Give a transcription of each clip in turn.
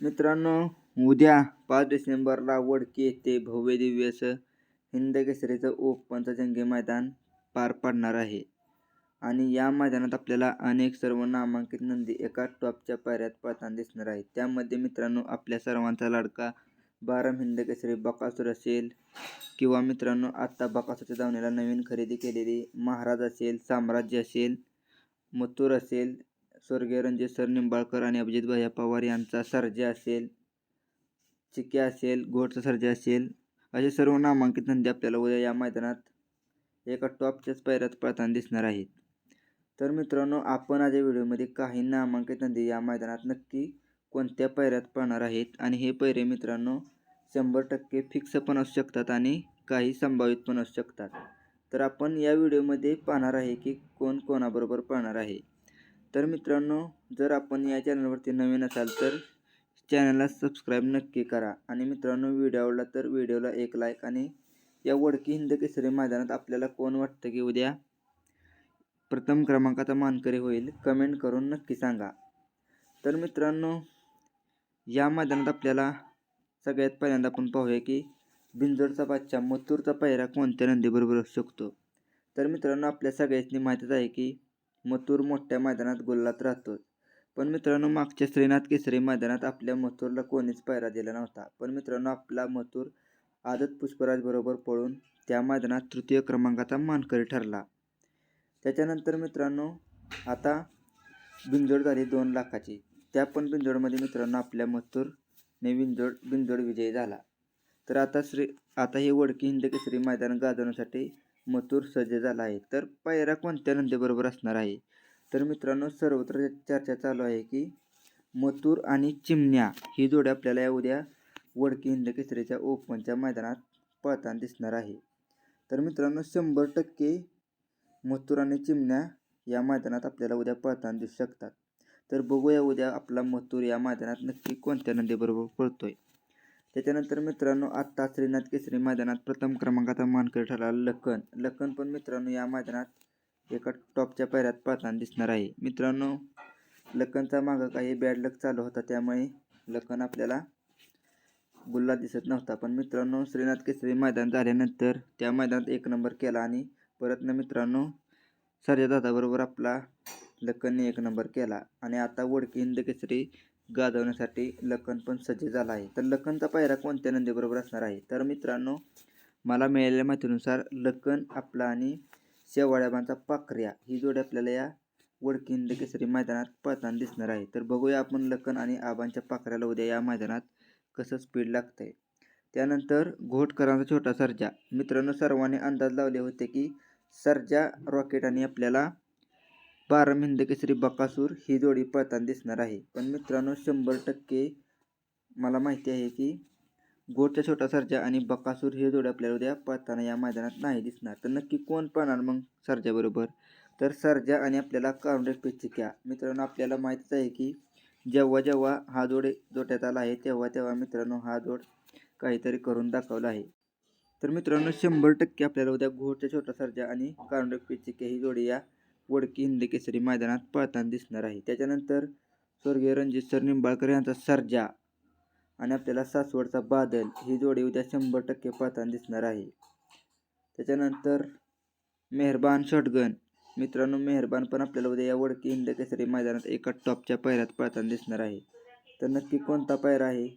मित्रांनो उद्या पाच डिसेंबरला वडके येथे भव्य दिव्य असं हिंद केसरीचं ओपनचं जंगी मैदान पार पडणार आहे. आणि या मैदानात आपल्याला अनेक सर्व नामांकित नंदी एका टॉपच्या पायऱ्यात पळताना दिसणार आहे त्यामध्ये मित्रांनो आपल्या सर्वांचा लाडका बारम हिंद केसरी बकासूर असेल किंवा मित्रांनो आत्ता बकासूरच्या धावण्याला नवीन खरेदी केलेली महाराज असेल साम्राज्य असेल मथुर असेल स्वर्गीय रणजित सर निंबाळकर आणि अभिजित भैया पवार यांचा सर्जा असेल चिक्या असेल घोटचा सर्जा असेल असे सर्व नामांकित नंदी आपल्याला उद्या या मैदानात एका टॉपच्याच पैरात पळताना दिसणार आहेत. तर मित्रांनो आपण आज या व्हिडिओमध्ये काही नामांकित नंदी या मैदानात नक्की कोणत्या पैऱ्यात पळणार आहेत आणि हे पैरे मित्रांनो शंभर टक्के फिक्स पण असू शकतात आणि काही संभावित पण असू शकतात. तर आपण या व्हिडिओमध्ये पाहणार आहे की कोण कोणाबरोबर पळणार आहे. तर मित्रांनो जर आपण या चॅनलवरती नवीन असाल तर चॅनलला सबस्क्राईब नक्की करा. आणि मित्रांनो व्हिडिओ आवडला तर व्हिडिओला एक लाईक आणि या वडकी हिंद केसरी मैदानात आपल्याला कोण वाटतं की उद्या प्रथम क्रमांकाचा मानकरी होईल कमेंट करून नक्की सांगा. तर मित्रांनो या मैदानात आपल्याला सगळ्यात पहिल्यांदा आपण पाहूया की बिंजोडचा बादशा मथुरचा पायरा कोणत्या नंदीबरोबर असू शकतो? तर मित्रांनो आपल्या सगळ्यांनी माहीतच आहे की मथुर मोठ्या मैदानात गुल्लात राहतो पण मित्रांनो मागच्या श्रीनाथ केसरी मैदानात आपल्या मथुरला कोणीच पायरा दिला नव्हता. पण मित्रांनो आपला मथुर आदत पुष्पराजबरोबर पळून त्या मैदानात तृतीय क्रमांकाचा मानकरी ठरला. त्याच्यानंतर मित्रांनो आता बिंजोड झाली दोन लाखाची. त्या पण बिंजोडमध्ये मित्रांनो आपल्या मथुरने बिंजोड बिंजोड विजयी झाला. तर आता श्री आता हे वडकी हिंद केसरी मैदान गाजवण्यासाठी मथुर सज्ज झाला आहे. तर पायरा कोणत्या नंदीबरोबर असणार आहे? तर मित्रांनो सर्वत्र चर्चा चालू आहे की मथुर आणि चिमण्या ही जोडी आपल्याला या उद्या वडकी हिंद केसरीच्या ओपनच्या मैदानात पळताना दिसणार आहे. तर मित्रांनो शंभर टक्के मथुर आणि चिमण्या या मैदानात आपल्याला उद्या पळताना दिसू शकतात. तर बघूया उद्या आपला मथुर या मैदानात नक्की कोणत्या नंदीबरोबर पळतोय. त्याच्यानंतर मित्रांनो आत्ता श्रीनाथ केसरी मैदानात प्रथम क्रमांकाचा मानकरी ठरला लखन. लखन पण मित्रांनो या मैदानात एका टॉपच्या पायऱ्यात पाहताना दिसणार आहे. मित्रांनो लखनचा मागं काही बॅड लक चालू होता त्यामुळे लखन आपल्याला गुल्ला दिसत नव्हता. पण मित्रांनो श्रीनाथ केसरी मैदान झाल्यानंतर त्या मैदानात एक नंबर केला आणि परत न मित्रांनो सर्जा दादाबरोबर आपला लखनने एक नंबर केला. आणि आता वडकी हिंद केसरी गाजवण्यासाठी लखन पण सज्ज झाला आहे. तर लखनचा पायरा कोणत्या नंदीबरोबर असणार आहे? तर मित्रांनो मला मिळालेल्या माहितीनुसार लखन आपला आणि शेवाळ्याबांचा पाखऱ्या ही जोडी आपल्याला या वडकी केसरी मैदानात पळताना दिसणार आहे. तर बघूया आपण लखन आणि आबांच्या पाखऱ्याला उद्या या मैदानात कसं स्पीड लागतं आहे त्यानंतर घोटकरांचा छोटा सर्जा. मित्रांनो सर्वांनी अंदाज लावले होते की सर्जा रॉकेट आणि आपल्याला बारा हिंद बकासूर ही जोडी पळताना दिसणार आहे. पण मित्रांनो शंभर टक्के मला माहिती आहे की गोडचा छोटा सर्जा आणि बकासूर हे जोडी आपल्याला उद्या पळताना या मैदानात नाही दिसणार. तर नक्की कोण पळणार मग सर्जाबरोबर? तर सर्जा आणि आपल्याला काउंटर पेचिक्या मित्रांनो आपल्याला माहीतच आहे की जेव्हा जेव्हा हा जोड जोट्यात आला आहे तेव्हा तेव्हा मित्रांनो हा जोड काहीतरी करून दाखवला आहे. तर मित्रांनो शंभर टक्के आपल्याला उद्या घोडच्या छोटा सर्जा आणि काउंटर पेचिक्या ही जोडी या वडकी हिंद केसरी मैदानात पळताना दिसणार आहे. त्याच्यानंतर स्वर्गीय रणजित सर निंबाळकर यांचा सर्जा आणि आपल्याला सासवडचा बादल ही जोडी उद्या शंभर टक्के पळताना दिसणार आहे. त्याच्यानंतर मेहरबान शॉटगन मित्रांनो मेहरबान पण आपल्याला उद्या या वडकी हिंद केसरी मैदानात एका टॉपच्या पायऱ्यात पळताना दिसणार आहे. तर नक्की कोणता पायरा आहे?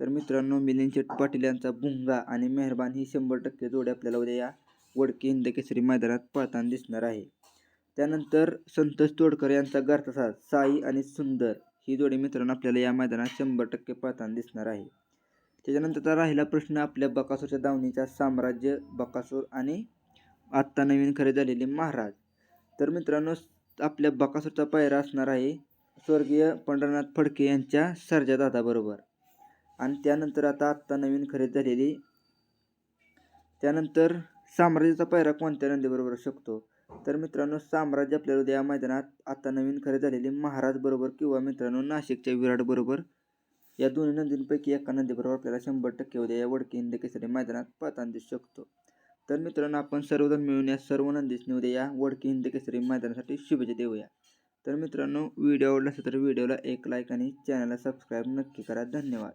तर मित्रांनो मिलिंद शेठ पाटील यांचा भुंगा आणि मेहरबान ही शंभर टक्के जोडी आपल्याला उद्या या वडकी हिंद केसरी मैदानात पळताना दिसणार आहे. त्यानंतर संतोष तोडकर यांचा घरचा साई आणि सुंदर ही जोडी मित्रांनो आपल्याला या मैदानात शंभर टक्के पळताना दिसणार आहे. त्याच्यानंतरचा राहिला प्रश्न आपल्या बकासूरच्या दावणीचा साम्राज्य बकासूर आणि आत्ता नवीन खरे झालेले महाराज. तर मित्रांनो आपल्या बकासूरचा पायरा असणार आहे स्वर्गीय पंढरनाथ फडके यांच्या सर्जा दादाबरोबर आणि त्यानंतर आता आत्ता नवीन खरेदी झालेली त्यानंतर साम्राज्याचा पायरा कोणत्या नंदीबरोबर शकतो? तर मित्रांनो साम्राज्य आपल्याला उद्या या मैदानात आता नवीन खरे झालेली महाराज बरोबर किंवा मित्रांनो नाशिकच्या विराट बरोबर या दोन्ही नंदींपैकी एका नंदीबरोबर आपल्याला शंभर टक्के उद्या या वडकी हिंद केसरी मैदानात पळताना दिसू शकतो. तर मित्रांनो आपण सर्वजण मिळून या सर्व नंदीसनी उद्या या वडकी हिंद केसरी मैदानासाठी शुभेच्छा देऊया. तर मित्रांनो व्हिडिओ आवडला असेल तर व्हिडिओला एक लाईक आणि चॅनलला सबस्क्राईब नक्की करा. धन्यवाद.